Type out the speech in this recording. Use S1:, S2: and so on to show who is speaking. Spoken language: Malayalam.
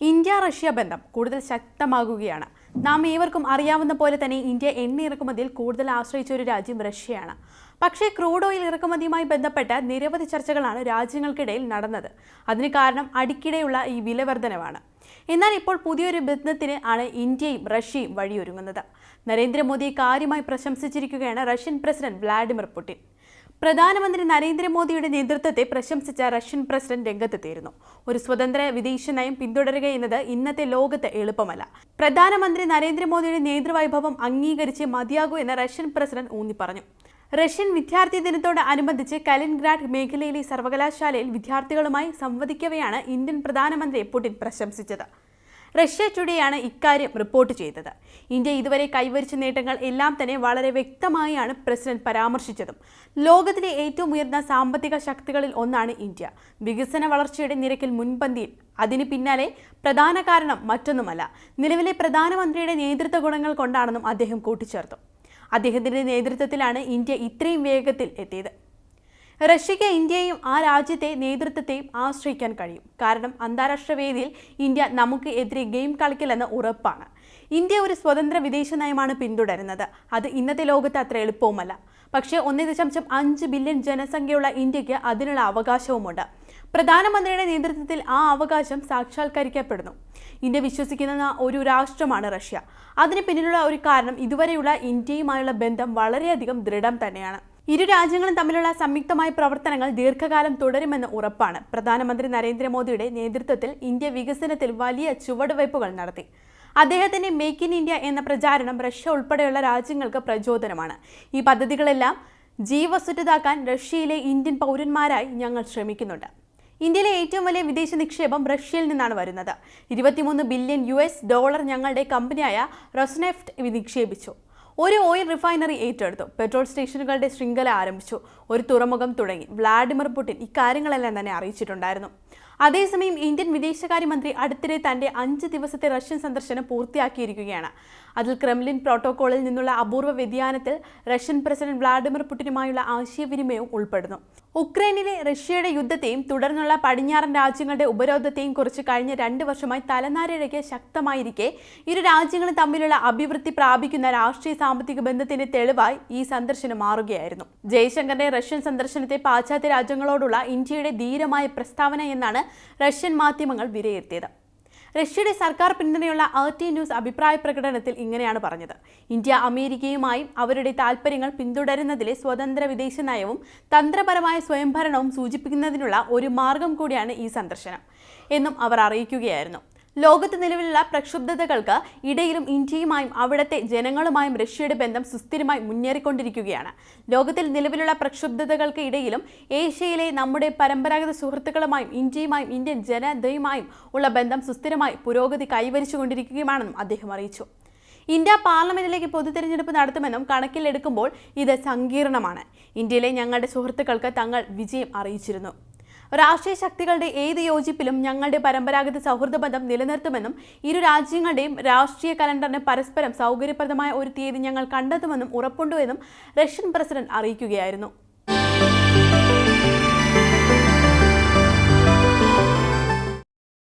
S1: ഇന്ത്യ റഷ്യ ബന്ധം കൂടുതൽ ശക്തമാകുകയാണ്. നാം ഏവർക്കും അറിയാവുന്ന പോലെ തന്നെ ഇന്ത്യ എണ്ണ ഇറക്കുമതിയിൽ കൂടുതൽ ആശ്രയിച്ച ഒരു രാജ്യം റഷ്യയാണ്. പക്ഷേ ക്രൂഡ് ഓയിൽ ഇറക്കുമതിയുമായി ബന്ധപ്പെട്ട് നിരവധി ചർച്ചകളാണ് രാജ്യങ്ങൾക്കിടയിൽ നടന്നത്. അതിന് കാരണം അടിക്കിടെയുള്ള ഈ വിലവർധനവാണ് എന്നാൽ ഇപ്പോൾ പുതിയൊരു ബന്ധത്തിന് ആണ് ഇന്ത്യയും റഷ്യയും വഴിയൊരുങ്ങുന്നത്. നരേന്ദ്രമോദിയെ കാര്യമായി പ്രശംസിച്ചിരിക്കുകയാണ് റഷ്യൻ പ്രസിഡന്റ് വ്ളാഡിമിർ പുടിൻ. പ്രധാനമന്ത്രി നരേന്ദ്രമോദിയുടെ നേതൃത്വത്തെ പ്രശംസിച്ച റഷ്യൻ പ്രസിഡന്റ് രംഗത്തെത്തിയിരുന്നു. ഒരു സ്വതന്ത്ര വിദേശ നയം പിന്തുടരുക എന്നത് ഇന്നത്തെ ലോകത്ത് എളുപ്പമല്ല. പ്രധാനമന്ത്രി നരേന്ദ്രമോദിയുടെ നേതൃവൈഭവം അംഗീകരിച്ച് മതിയാകൂ എന്ന് റഷ്യൻ പ്രസിഡന്റ് ഊന്നി പറഞ്ഞു റഷ്യൻ വിദ്യാർത്ഥി ദിനത്തോട് അനുബന്ധിച്ച് കലിൻഗ്രാഡ് മേഖലയിലെ സർവകലാശാലയിൽ വിദ്യാർത്ഥികളുമായി സംവദിക്കവെയാണ് ഇന്ത്യൻ പ്രധാനമന്ത്രിയെ പുടിൻ പ്രശംസിച്ചത്. റഷ്യ ടുഡേയാണ് ഇക്കാര്യം റിപ്പോർട്ട് ചെയ്തത്. ഇന്ത്യ ഇതുവരെ കൈവരിച്ച നേട്ടങ്ങൾ എല്ലാം തന്നെ വളരെ വ്യക്തമായാണ് പ്രസിഡന്റ് പരാമർശിച്ചതും. ലോകത്തിലെ ഏറ്റവും ഉയർന്ന സാമ്പത്തിക ശക്തികളിൽ ഒന്നാണ് ഇന്ത്യ. വികസന വളർച്ചയുടെ നിരക്കിൽ മുൻപന്തിയിൽ അതിന് പിന്നാലെ പ്രധാന കാരണം മറ്റൊന്നുമല്ല നിലവിലെ പ്രധാനമന്ത്രിയുടെ നേതൃത്വ ഗുണങ്ങൾ കൊണ്ടാണെന്നും അദ്ദേഹം കൂട്ടിച്ചേർത്തു. അദ്ദേഹത്തിന്റെ നേതൃത്വത്തിലാണ് ഇന്ത്യ ഇത്രയും വേഗത്തിൽ എത്തിയത്. റഷ്യയ്ക്ക് ഇന്ത്യയെയും ആ രാജ്യത്തെ നേതൃത്വത്തെയും ആശ്രയിക്കാൻ കഴിയും. കാരണം അന്താരാഷ്ട്ര വേദിയിൽ ഇന്ത്യ നമുക്ക് എതിരെ ഗെയിം കളിക്കില്ലെന്ന് ഉറപ്പാണ്. ഇന്ത്യ ഒരു സ്വതന്ത്ര വിദേശ നയമാണ് പിന്തുടരുന്നത്. അത് ഇന്നത്തെ ലോകത്ത് അത്ര എളുപ്പവുമല്ല. പക്ഷേ ഒന്ന് ദശാംശം അഞ്ച് ബില്യൺ ജനസംഖ്യയുള്ള ഇന്ത്യയ്ക്ക് അതിനുള്ള അവകാശവുമുണ്ട്. പ്രധാനമന്ത്രിയുടെ നേതൃത്വത്തിൽ ആ അവകാശം സാക്ഷാത്കരിക്കപ്പെടുന്നു. ഇന്ത്യ വിശ്വസിക്കുന്ന ഒരു രാഷ്ട്രമാണ് റഷ്യ. അതിന് പിന്നിലുള്ള ഒരു കാരണം ഇതുവരെയുള്ള ഇന്ത്യയുമായുള്ള ബന്ധം വളരെയധികം ദൃഢം തന്നെയാണ്. ഇരു രാജ്യങ്ങളും തമ്മിലുള്ള സംയുക്തമായ പ്രവർത്തനങ്ങൾ ദീർഘകാലം തുടരുമെന്ന് ഉറപ്പാണ്. പ്രധാനമന്ത്രി നരേന്ദ്രമോദിയുടെ നേതൃത്വത്തിൽ ഇന്ത്യ വികസനത്തിൽ വലിയ ചുവടുവയ്പ്പുകൾ നടത്തി. അദ്ദേഹത്തിന്റെ മേക്ക് ഇൻ ഇന്ത്യ എന്ന പ്രചാരണം റഷ്യ ഉൾപ്പെടെയുള്ള രാജ്യങ്ങൾക്ക് പ്രചോദനമാണ്. ഈ പദ്ധതികളെല്ലാം ജീവസുറ്റതാക്കാൻ റഷ്യയിലെ ഇന്ത്യൻ പൗരന്മാരായി ഞങ്ങൾ ശ്രമിക്കുന്നുണ്ട്. ഇന്ത്യയിലെ ഏറ്റവും വലിയ വിദേശ നിക്ഷേപം റഷ്യയിൽ നിന്നാണ് വരുന്നത്. ഇരുപത്തിമൂന്ന് ബില്യൺ യു ഡോളർ ഞങ്ങളുടെ കമ്പനിയായ റൊസ്നെഫ്റ്റ് നിക്ഷേപിച്ചു. ഒരു ഓയിൽ റിഫൈനറി ഏറ്റെടുത്തു. പെട്രോൾ സ്റ്റേഷനുകളുടെ ശൃംഖല ആരംഭിച്ചു. ഒരു തുറമുഖം തുടങ്ങി. വ്ളാഡിമിർ പുടിൻ ഇക്കാര്യങ്ങളെല്ലാം തന്നെ അറിയിച്ചിട്ടുണ്ടായിരുന്നു. അതേസമയം ഇന്ത്യൻ വിദേശകാര്യമന്ത്രി അടുത്തിടെ തന്റെ അഞ്ച് ദിവസത്തെ റഷ്യൻ സന്ദർശനം പൂർത്തിയാക്കിയിരിക്കുകയാണ്. അതിൽ ക്രെംലിൻ പ്രോട്ടോകോളിൽ നിന്നുള്ള അപൂർവ വ്യതിയാനത്തിൽ റഷ്യൻ പ്രസിഡന്റ് വ്ളാഡിമിർ പുടിനുമായുള്ള ആശയവിനിമയവും ഉൾപ്പെടുന്നു. ഉക്രൈനിലെ റഷ്യയുടെ യുദ്ധത്തെയും തുടർന്നുള്ള പടിഞ്ഞാറൻ രാജ്യങ്ങളുടെ ഉപരോധത്തെയും കുറിച്ച് കഴിഞ്ഞ രണ്ട് വർഷമായി തലനാരിഴയ്ക്ക് ശക്തമായിരിക്കെ ഇരു രാജ്യങ്ങളും തമ്മിലുള്ള അഭിവൃദ്ധി പ്രാപിക്കുന്ന രാഷ്ട്രീയ സാമ്പത്തിക ബന്ധത്തിന്റെ തെളിവായി ഈ സന്ദർശനം മാറുകയായിരുന്നു. ജയശങ്കറിന്റെ റഷ്യൻ സന്ദർശനത്തെ പാശ്ചാത്യ രാജ്യങ്ങളോടുള്ള ഇന്ത്യയുടെ ധീരമായ പ്രസ്താവന എന്നാണ് റഷ്യൻ മാധ്യമങ്ങൾ വിലയിരുത്തിയത്. റഷ്യയുടെ സർക്കാർ പിന്തുണയുള്ള ആർ ടി ന്യൂസ് അഭിപ്രായ പ്രകടനത്തിൽ ഇങ്ങനെയാണ് പറഞ്ഞത്. ഇന്ത്യ അമേരിക്കയുമായും അവരുടെ താൽപ്പര്യങ്ങൾ പിന്തുടരുന്നതിലെ സ്വതന്ത്ര വിദേശ നയവും തന്ത്രപരമായ സ്വയംഭരണവും സൂചിപ്പിക്കുന്നതിനുള്ള ഒരു മാർഗം കൂടിയാണ് ഈ സന്ദർശനം എന്നും അവർ അറിയിക്കുകയായിരുന്നു. ലോകത്ത് നിലവിലുള്ള പ്രക്ഷുബ്ധതകൾക്ക് ഇടയിലും ഇന്ത്യയുമായും അവിടുത്തെ ജനങ്ങളുമായും റഷ്യയുടെ ബന്ധം സുസ്ഥിരമായി മുന്നേറിക്കൊണ്ടിരിക്കുകയാണ്. ലോകത്തിൽ നിലവിലുള്ള പ്രക്ഷുബ്ധതകൾക്ക് ഇടയിലും ഏഷ്യയിലെ നമ്മുടെ പരമ്പരാഗത സുഹൃത്തുക്കളുമായും ഇന്ത്യയുമായും ഇന്ത്യൻ ജനതയുമായും ഉള്ള ബന്ധം സുസ്ഥിരമായി പുരോഗതി കൈവരിച്ചുകൊണ്ടിരിക്കുകയാണെന്നും അദ്ദേഹം അറിയിച്ചു. ഇന്ത്യ പാർലമെന്റിലേക്ക് പൊതുതെരഞ്ഞെടുപ്പ് നടത്തുമെന്നും കണക്കിലെടുക്കുമ്പോൾ ഇത് സങ്കീർണമാണ്. ഇന്ത്യയിലെ ഞങ്ങളുടെ സുഹൃത്തുക്കൾക്ക് തങ്ങൾ വിജയം അറിയിച്ചിരുന്നു. രാഷ്ട്രീയ ശക്തികളുടെ ഏത് യോജിപ്പിലും ഞങ്ങളുടെ പരമ്പരാഗത സൗഹൃദ ബന്ധം നിലനിർത്തുമെന്നും ഇരു രാജ്യങ്ങളുടെയും രാഷ്ട്രീയ കലണ്ടറിന് പരസ്പരം സൗകര്യപ്രദമായ ഒരു തീയതി ഞങ്ങൾ കണ്ടെത്തുമെന്നും ഉറപ്പുണ്ടോ എന്നും റഷ്യൻ പ്രസിഡന്റ് അറിയിക്കുകയായിരുന്നു.